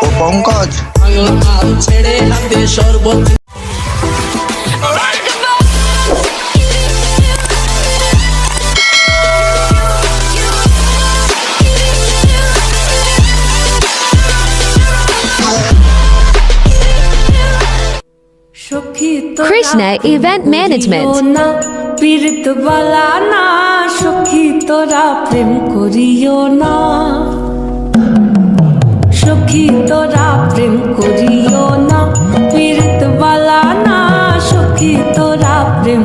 ও পঙ্কজ। ছেড়ে হাতে শরবত Krishna Event Management. না? পীড়িত বালা না সখী তোরা প্রেম করিও না। সখী তোরা প্রেম করিও না। পীড়িত বালা না সখী তোরা প্রেম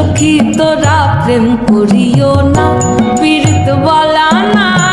সখী তোরা প্রেম করিও না পীড়িত বলা না।